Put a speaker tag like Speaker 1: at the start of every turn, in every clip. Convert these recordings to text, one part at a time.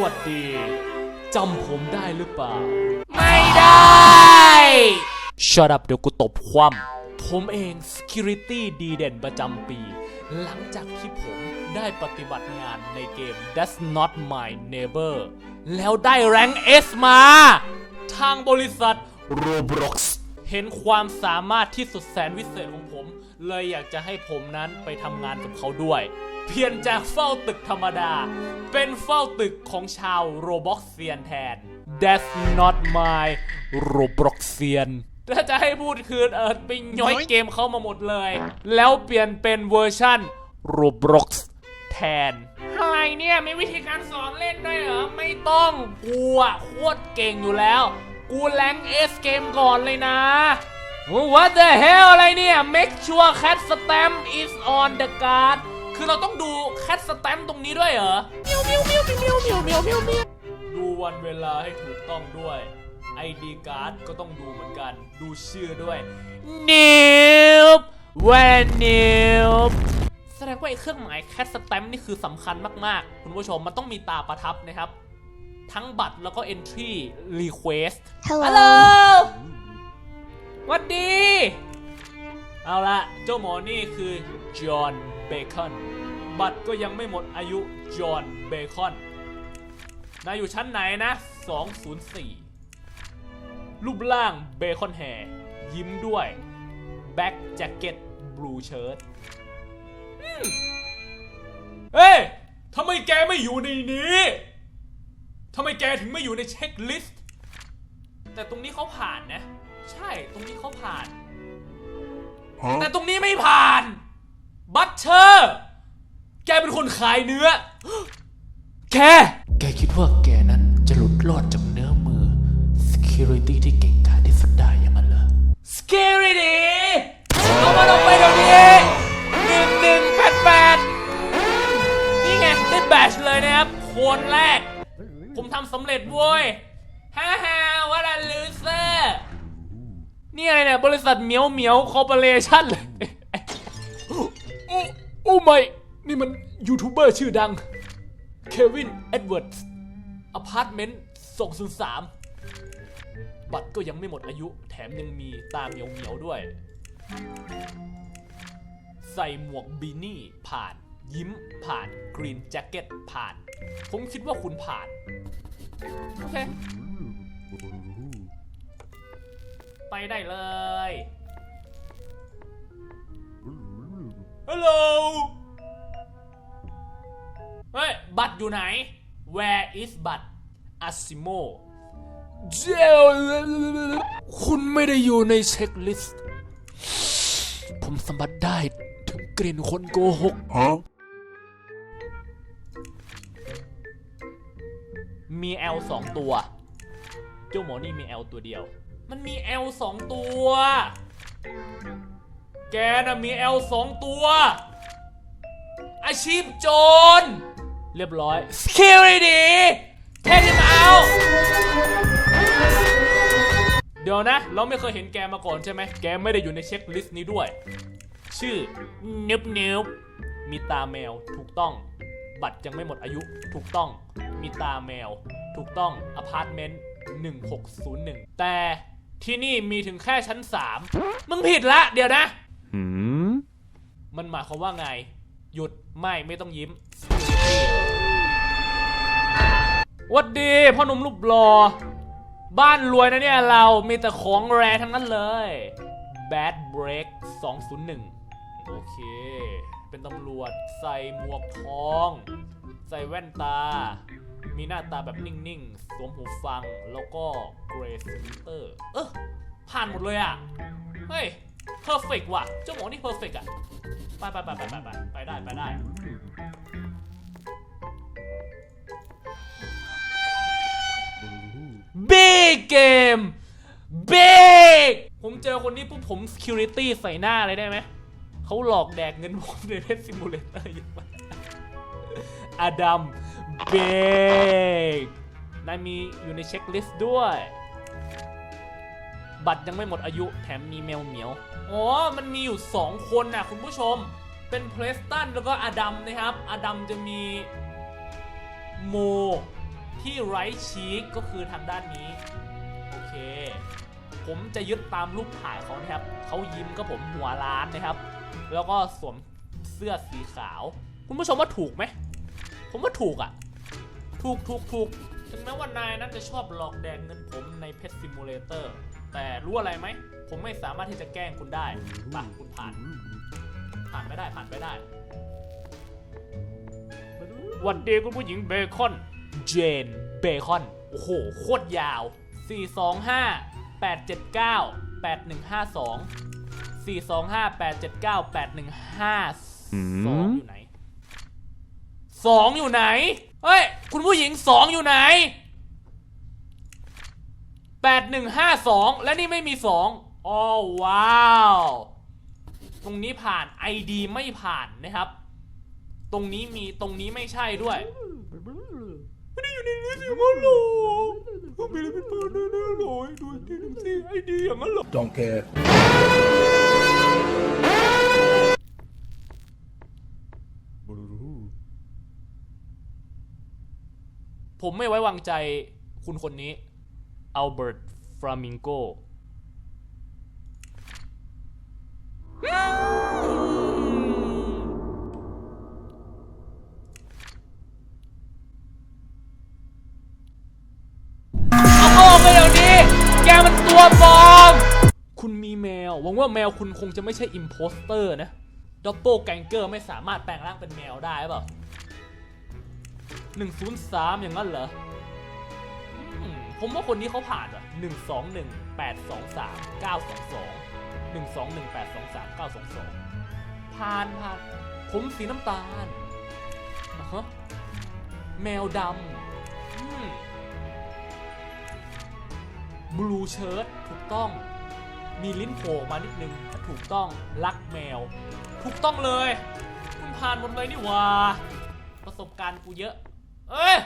Speaker 1: วัสดี จำผมได้หรือเปล่า
Speaker 2: ไม่ได้
Speaker 1: Shut up เดี๋ยวกูตบคว่ำผมเอง Security ดีเด่นประจำปี หลังจากที่ผมได้ปฏิบัติงานในเกม That's Not My Neighbor แล้วได้แรง S มา ทางบริษัท Roblox เห็นความสามารถที่สุดแสนวิเศษของผม เลยอยากจะให้ผมนั้นไปทำงานกับเขาด้วย เพียงจากเฝ้าตึกธรรมดา เป็นเฝ้าตึกของชาวโรบ็อกเซียนแทน That's not my Robloxian ถ้าจะให้พูดคืนเออไปย้อยเกมเข้ามาหมดเลย แล้วเปลี่ยนเป็นเวอร์ชั่น Roblox แทนอะไรเนี่ยมีวิธีการสอนเล่นด้วยเหรอ ไม่ต้อง กูอะโคตรเก่งอยู่แล้ว กูแรงเอสเกมก่อนเลยนะ What the hell อะไรเนี่ย Make sure cat stamp is on the card คือเราต้องดู cat stamp ตรงนี้ด้วยเหรอดูวันเวลาให้ถูกต้องด้วย ID card ก็ต้องดูเหมือนกัน ดูชื่อด้วย Nope when Nope แสดงว่าไอ้เครื่องหมาย cat stamp นี่คือสำคัญมากๆ คุณผู้ชมมันต้องมีตาประทับนะครับ ทั้งบัตรแล้วก็ entry request
Speaker 2: Hello
Speaker 1: ฮัลโหลหวัดดี เอาละเจ้าหมอนี่คือจอห์นเบ คอน บัตรก็ยังไม่หมดอายุจอห์นเบคอนนายอยู่ชั้นไหนนะ 204 รูปร่างเบคอนแฮร์ยิ้มด้วยแบ็คแจ็คเก็ตบลูเชิ้ตเฮ้ยทำไมแกไม่อยู่ในนี้ทำไมแกถึงไม่อยู่ในเช็คลิสต์ แต่ตรงนี้เขาผ่านนะ ใช่ ตรงนี้เขาผ่าน แต่ตรงนี้ไม่ผ่าน บัตเชอร์ แกเป็นคนขายเนื้อ แก แกคิดว่าแกนั้นจะหลุดรอดจากเนื้อมือ security ที่เก่งกาจที่สุดได้อย่างนั้นเหรอ security เอามาลงไปเดี๋ยวนี้หนึ่งหนึ่งแปดแปดนี่ไงได้แบชเลยนะครับคนแรก ผมทำสำเร็จเว้ยฮ่าฮ่าว่าละลูเซอร์นี่อะไรเนี่ย บริษัทเหมียวเหมียวคอร์ปอเรชั่นเลยโอ้โอ้ไม่ นี่มันยูทูบเบอร์ชื่อดัง เควิน เอ็ดเวิร์ดอพาร์ตเมนต์203 บัตรก็ยังไม่หมดอายุ แถมยังมีตาเหมียวเหมียวๆด้วย ใส่หมวกบีนี่ผ่าน ยิ้มผ่านกรีนแจ็คเก็ตผ่าน ผมคิดว่าคุณผ่าน โอเค ไปได้เลย ฮัลโหล เฮ้ย บัตรอยู่ไหน Where is บัตร Asimo เจลคุณไม่ได้อยู่ในเช็คลิสต์ ผมสัมผัสได้ถึงกลิ่นคนโกหก มี L สองตัว เจ้าหมอนี่มี L ตัวเดียว มันมี L สองตัว แกน่ะมี L สองตัว อาชีพโจร เรียบร้อย security take him out เดี๋ยวนะ เราไม่เคยเห็นแกมาก่อนใช่ไหม แกไม่ได้อยู่ในเช็คลิสต์นี้ด้วย ชื่อนิบนิบมีตาแมวถูกต้อง บัตรยังไม่หมดอายุถูกต้อง มีตาแมว ถูกต้องอพาร์ตเมนต์1601 แต่ที่นี่มีถึงแค่ชั้น 3 มึงผิดละ เดี๋ยวนะ มันหมายความว่าไง หยุดไม่ไม่ต้องยิ้มวัดดีพ่อหนุ่มรูปหลอบ้านรวยนะเนี่ยเรามีแต่ของแรทั้งนั้นเลย Bad Break 201 โอเค เป็นตำรวจใส่หมวกทอง ใส่แว่นตา มีหน้าตาแบบนิ่งๆ สวมหูฟังแล้วก็เกรสเตอร์เออผ่านหมดเลยอะ เฮ้ยเพอร์เฟกว่ะ เจ้าหมอนี่เพอร์เฟกอะ ไปไปไปไปไปไปไปได้ไปได้ Big Game Big ผมเจอคนนี้ปุ๊บผม security ใส่หน้าเลยได้ไหม เขาหลอกแดกเงินผมในเพชรซิมูเลเตอร์อยู่มาอดัมเบกนายมีอยู่ในเช็คลิสต์ด้วย บัตรยังไม่หมดอายุแถมมีแมวเหมียว อ๋อ มันมีอยู่ 2 คนนะคุณผู้ชม เป็นเพลสตันแล้วก็อดัมนะครับ อดัมจะมีโมที่ไรชีกก็คือทางด้านนี้ โอเค ผมจะยึดตามรูปถ่ายเขานะครับ เขายิ้มก็ผมหัวล้านนะครับ แล้วก็สวมเสื้อสีขาว คุณผู้ชมว่าถูกไหม ผมว่าถูกอะ่ะ ถูกถูกถูกถึงแม้ว่านายนั้นจะชอบหลอกแดงเงินผมในเพ t ซิมูเลเตอร์ แต่รู้อะไรไหม ผมไม่สามารถที่จะแกล้งคุณได้ป่ะคุณผ่าน ผ่านไม่ได้ผ่านไม่ได้หวันดีคุณผู้หญิงเบคอน เจนเบคอน โอ้โห โคตรยาว 425 879 8152 425 879 8152 อยู่ไหนสองอยู่ไหน เฮ้ย คุณผู้หญิงสองอยู่ไหน แปดหนึ่งห้าสองและนี่ไม่มีสองอ้อว้าว ตรงนี้ผ่าน ID ไม่ผ่านนะครับ ตรงนี้มีตรงนี้ไม่ใช่ด้วยไม่ได้อยู่ในลิสต์อย่างนั้นหรอก็มีอะไรเป็นเปิดแน่ๆเลยดูอีกทีหนึงสิไอดีอย่างนั้นเหรอ
Speaker 2: Don't care.
Speaker 1: ผมไม่ไว้วางใจคุณคนนี้ อัลเบิร์ตฟรามิงโกเอาเข้าออกไปเดี๋ยวนี้แกมันตัวปลอมคุณมีแมวหวังว่าแมวคุณคงจะไม่ใช่อิมโพสเตอร์นะดับเบิลแกงเกอร์ไม่สามารถแปลงร่างเป็นแมวได้เปล่าหนึ่งศูนย์สามอย่างนั้นเหรอ ผมว่าคนนี้เขาผ่านว่ะหนึ่งสองหนึ่งแปดสองสามเก้าสองสองหนึ่งสองหนึ่งแปดสองสามเก้าสองสองผ่านผ่านผมสีน้ำตาลอะฮะแมวดำบลูเชิร์ตถูกต้อง มีลิ้นโผล่มานิดนึง ถูกต้องรักแมว ถูกต้องเลย คุณผ่านหมดเลยนี่หว่า ประสบการณ์กูเยอะ เอ้ย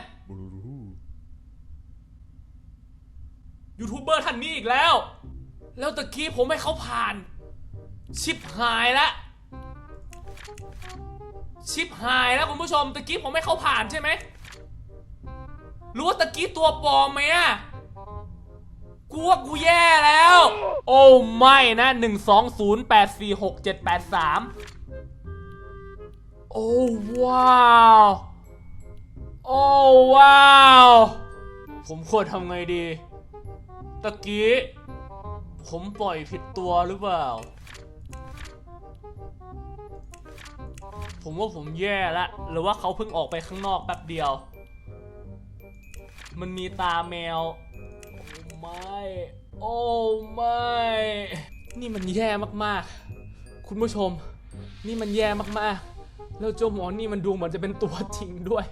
Speaker 1: ยูทูบเบอร์ท่านนี้อีกแล้ว แล้วตะกี้ผมให้เขาผ่าน ชิปหายละ ชิปหายแล้วคุณผู้ชม ตะกี้ผมให้เขาผ่านใช่ไหมรู้ว่าตะกี้ตัวปลอมไหมอะกูว่ากูแย่แล้ว โอ้ไม่นะหนึ่งสองศูนย์แปดสี่หกเจ็ดแปดสามโอ้ว้าว โอ้ว้าว ผมควรทำไงดี ตะกี้ ผมปล่อยผิดตัวหรือเปล่า ผมว่าผมแย่ละ หรือว่าเขาเพิ่งออกไปข้างนอกแป๊บเดียว มันมีตาแมว โอ้ไม่ โอ้ไม่ นี่มันแย่มากๆ คุณผู้ชม นี่มันแย่มากๆ แล้วเจ้าหมอนี่มันดูเหมือนจะเป็นตัวจริงด้วย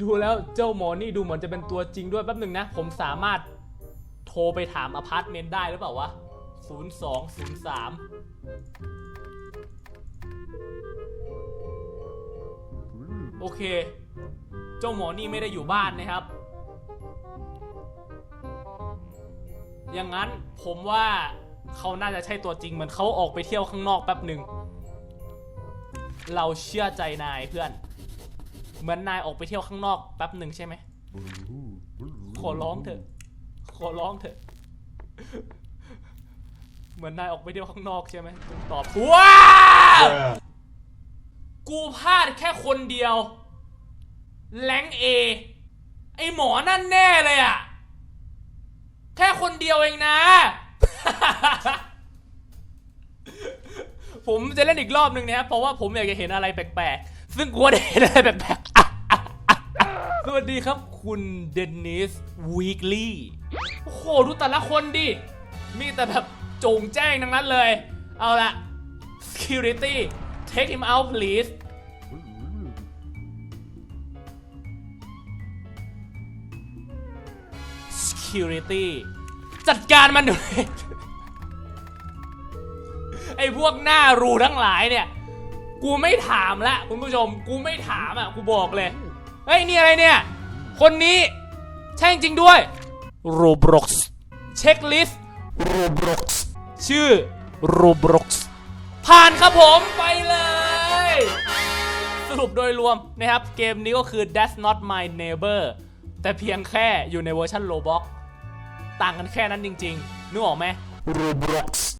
Speaker 1: ดูแล้วเจ้าหมอนี่ดูเหมือนจะเป็นตัวจริงด้วยแป๊บหนึ่งนะ ผมสามารถโทรไปถามอพาร์ตเมนต์ได้หรือเปล่าวะ 0203 โอเค เจ้าหมอนี่ไม่ได้อยู่บ้านนะครับ อย่างนั้นผมว่าเขาน่าจะใช่ตัวจริงเหมือนเขาออกไปเที่ยวข้างนอกแป๊บหนึ่ง เราเชื่อใจนายเพื่อน เหมือนนายออกไปเที่ยวข้างนอกแป๊บหนึ่งใช่ไหม ขอร้องเถอะ ขอร้องเถอะ เหมือนนายออกไปเที่ยวข้างนอกใช่ไหมจงตอบว้าวกูพลาดแค่คนเดียว แรงเอ ไอหมอนั่นแน่เลยอะแค่คนเดียวเองนะ ผมจะเล่นอีกรอบหนึ่งนะครับเพราะว่าผมอยากจะเห็นอะไรแปลกๆ ซึ่งกูได้เห็นอะไรแปลกๆ วัสดีครับคุณเดนนิสวีคลีย์โอ้โหดูแต่ละคนดิ มีแต่แบบโจงแจ้งทั้งนั้นเลย เอาละ security take him out please security จัดการมันหน่อยไอ้พวกหน้ารูทั้งหลายเนี่ย กูไม่ถามละคุณผู้ชม กูไม่ถามอะ กูบอกเลย ฮ้ย นี่อะไรเนี่ย คนนี้ ใช่จริงด้วย Roblox เช็คลิสต์ Roblox ชื่อ Roblox ผ่านครับผมไปเลย สรุปโดยรวมนะครับ เกมนี้ก็คือ That's Not My Neighbor แต่เพียงแค่อยู่ในเวอร์ชัน Roblox ต่างกันแค่นั้นจริงๆนึกออกไหม
Speaker 2: Roblox